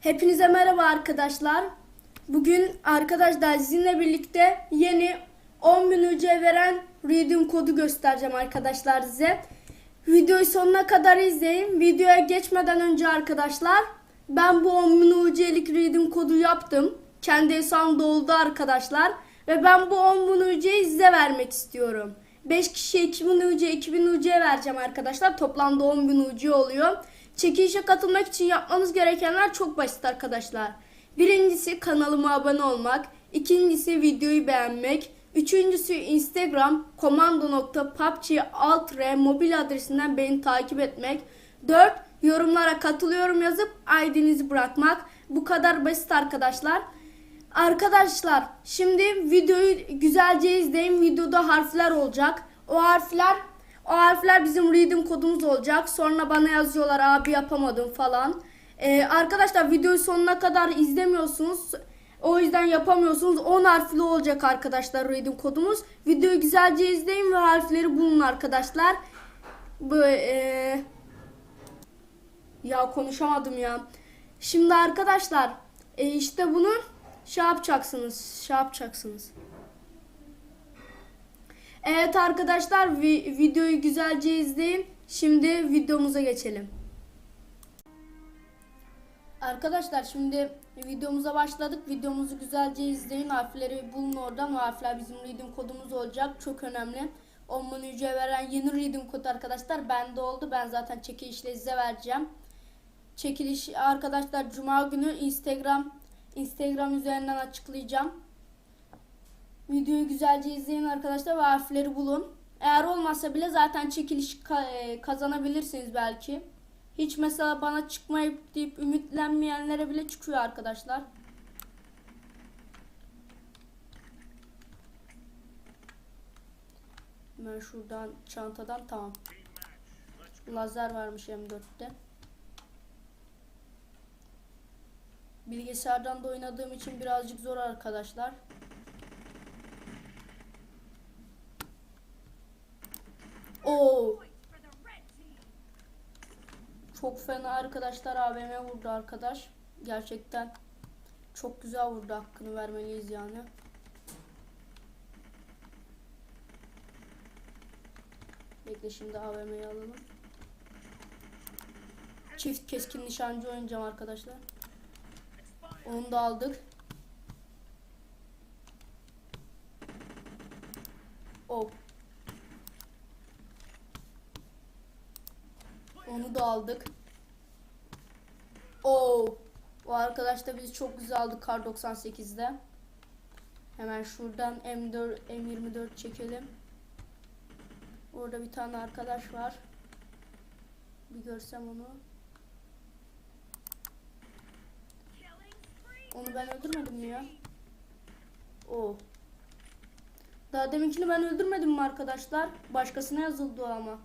Hepinize merhaba arkadaşlar. Bugün arkadaşlar sizinle birlikte yeni 10.000 UC veren Redeem kodu göstereceğim arkadaşlar size. Videoyu sonuna kadar izleyin. Videoya geçmeden önce arkadaşlar ben bu 10.000 UC'lik Redeem kodu yaptım. Kendi hesabım doldu arkadaşlar. Ve ben bu 10.000 UC'yi size vermek istiyorum. 5 kişiye 2000 UC, 2000 UC vereceğim arkadaşlar. Toplamda 10.000 UC oluyor. Çekilişe katılmak için yapmanız gerekenler çok basit arkadaşlar. Birincisi kanalıma abone olmak. ikincisi videoyu beğenmek. Üçüncüsü Instagram komando.pubg alt r mobil adresinden beni takip etmek. 4. Yorumlara katılıyorum yazıp ID'nizi bırakmak. Bu kadar basit arkadaşlar. Arkadaşlar şimdi videoyu güzelce izleyin. Videoda harfler olacak. O harfler o harfler bizim reading kodumuz olacak. Sonra bana yazıyorlar abi yapamadım falan. Ee, arkadaşlar videoyu sonuna kadar izlemiyorsunuz. O yüzden yapamıyorsunuz. 10 harfli olacak arkadaşlar reading kodumuz. Videoyu güzelce izleyin ve harfleri bulun arkadaşlar. Bu ee, ya konuşamadım ya. Şimdi arkadaşlar e, işte bunu şey yapacaksınız. Şey yapacaksınız. Evet arkadaşlar vi- videoyu güzelce izleyin. Şimdi videomuza geçelim. Arkadaşlar şimdi videomuza başladık. Videomuzu güzelce izleyin. Harfleri bulun oradan. O harfler bizim reading kodumuz olacak. Çok önemli. 10 bin ücret veren yeni reading kod arkadaşlar. Bende oldu. Ben zaten çekilişle size vereceğim. Çekiliş arkadaşlar Cuma günü Instagram Instagram üzerinden açıklayacağım. Videoyu güzelce izleyin arkadaşlar ve harfleri bulun. Eğer olmazsa bile zaten çekiliş e, kazanabilirsiniz belki. Hiç mesela bana çıkmayıp deyip ümitlenmeyenlere bile çıkıyor arkadaşlar. Hemen şuradan çantadan tamam. Lazer varmış M4'te. Bilgisayardan da oynadığım için birazcık zor arkadaşlar. Çok fena arkadaşlar AVM vurdu arkadaş. Gerçekten çok güzel vurdu hakkını vermeliyiz yani. Bekle şimdi AVM'yi alalım. Çift keskin nişancı oynayacağım arkadaşlar. Onu da aldık. Oh. Onu da aldık. Oo. O arkadaş da biz çok güzel aldık kar 98'de. Hemen şuradan M4 M24 çekelim. Orada bir tane arkadaş var. Bir görsem onu. Onu ben öldürmedim mi ya? O. Daha deminkini ben öldürmedim mi arkadaşlar? Başkasına yazıldı o ama.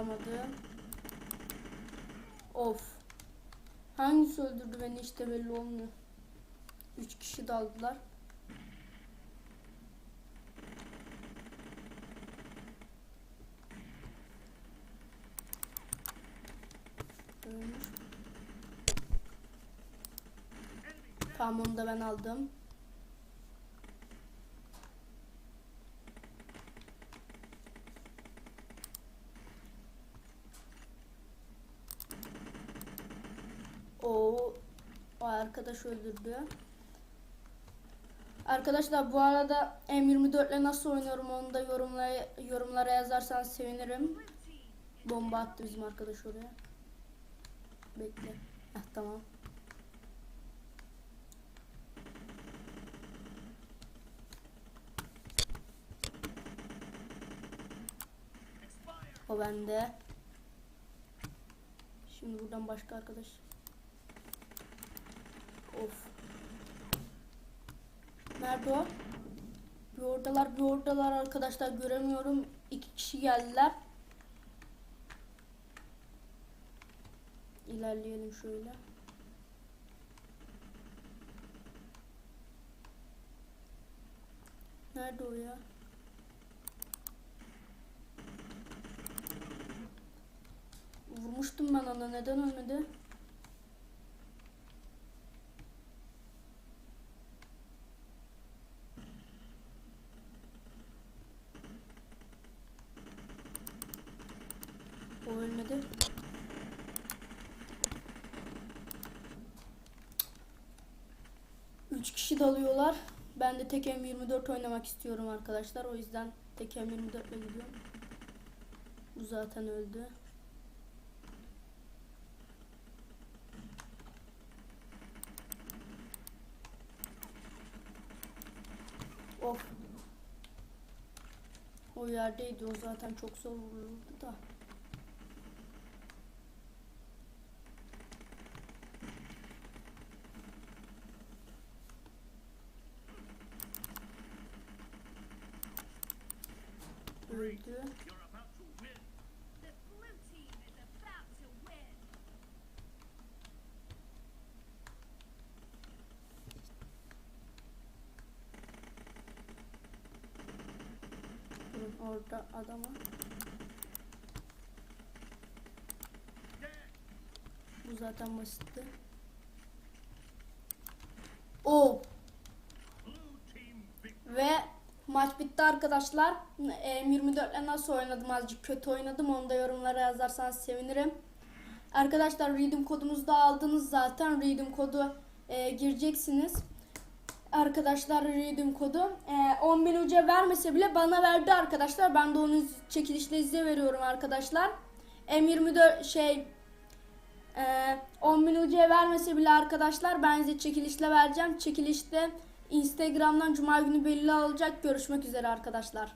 Vuramadı. Of. Hangisi öldürdü beni işte belli olmuyor. Üç kişi daldılar. Ölmüş. Tamam onu da ben aldım. O o arkadaş öldürdü. Arkadaşlar bu arada M24 ile nasıl oynuyorum onu da yorumlara, yorumlara yazarsanız sevinirim. Bomba attı bizim arkadaş oraya. Bekle. Heh, tamam. O bende. Şimdi buradan başka arkadaş. Of. Nerede o? Bir oradalar bir oradalar arkadaşlar göremiyorum. İki kişi geldiler. İlerleyelim şöyle. Nerede o ya? Vurmuştum ben ona. Neden ölmedi? 3 kişi dalıyorlar. Ben de tek 24 oynamak istiyorum arkadaşlar. O yüzden tek M24 ile. Bu zaten öldü. Of. O yerdeydi o zaten çok zor vuruldu da. Durun orada adama. Bu zaten basitti. O ve maç bitti arkadaşlar. E, 24 ile nasıl oynadım azıcık kötü oynadım onu da yorumlara yazarsanız sevinirim. Arkadaşlar redeem kodumuzu da aldınız zaten. Redeem kodu e, gireceksiniz. Arkadaşlar redeem kodu e, 10.000 uca vermese bile bana verdi arkadaşlar. Ben de onu çekilişle size veriyorum arkadaşlar. M24 şey e, 10.000 uca vermese bile arkadaşlar ben size çekilişle vereceğim. Çekilişte Instagram'dan cuma günü belli olacak. Görüşmek üzere arkadaşlar.